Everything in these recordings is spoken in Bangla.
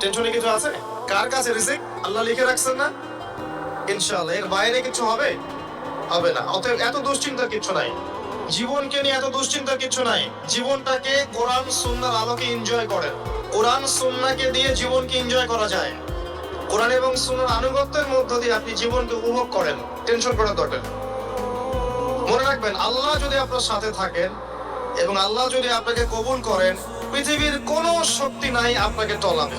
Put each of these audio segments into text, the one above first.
টেনশনে কিছু আছে? কার কাছে রিজিক? আল্লাহ লিখে রাখছেন না? ইনশাআল্লাহ, এর বাইরে কিছু হবে? হবে না। অতএব এত দুশ্চিন্তার কিছু নাই। জীবনকে নিয়ে এত দুশ্চিন্তার কিছু নাই। জীবনটাকে কোরআন, সুন্নার আলোকে এনজয় করেন। কোরআন, সুন্নাকে দিয়ে জীবনকে এনজয় করা যায়। কোরআন এবং সুন্নার আনুগত্যের মধ্য দিয়ে আপনি জীবনকে উপভোগ করেন। টেনশন করার দরকার মনে রাখবেন, আল্লাহ যদি আপনার সাথে থাকেন এবং আল্লাহ যদি আপনাকে কবুল করেন, পৃথিবীর কোনো শক্তি নাই আপনাকে টলাবে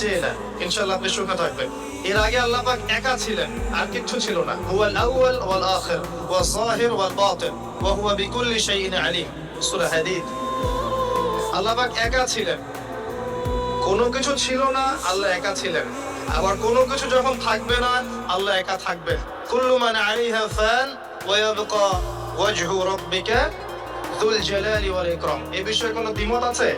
চেয়ে আপনি সুখে থাকবেন। এর আগে আল্লাহ পাক একা ছিলেন, আর কিচ্ছু ছিল না। হুয়াল আউয়াল ওয়াল আখির যাহির ওয়াল বাতিন, ওয়া হুয়া বিকুল্লি শাইইন আলিম। সূরা আল্লাহ পাক একা ছিলেন। কোনো কিছু ছিল না, আল্লাহ একা ছিলেন। আবার কোনো কিছু যখন থাকবে না, আল্লাহ একা থাকবে কুল্লু মান আলাইহা ফান, ওয়া ওয়াজহু রাব্বিকা, যুল জালালি ওয়াল ইকরাম। এই বিষয়ে কোনো দ্বিমত আছে?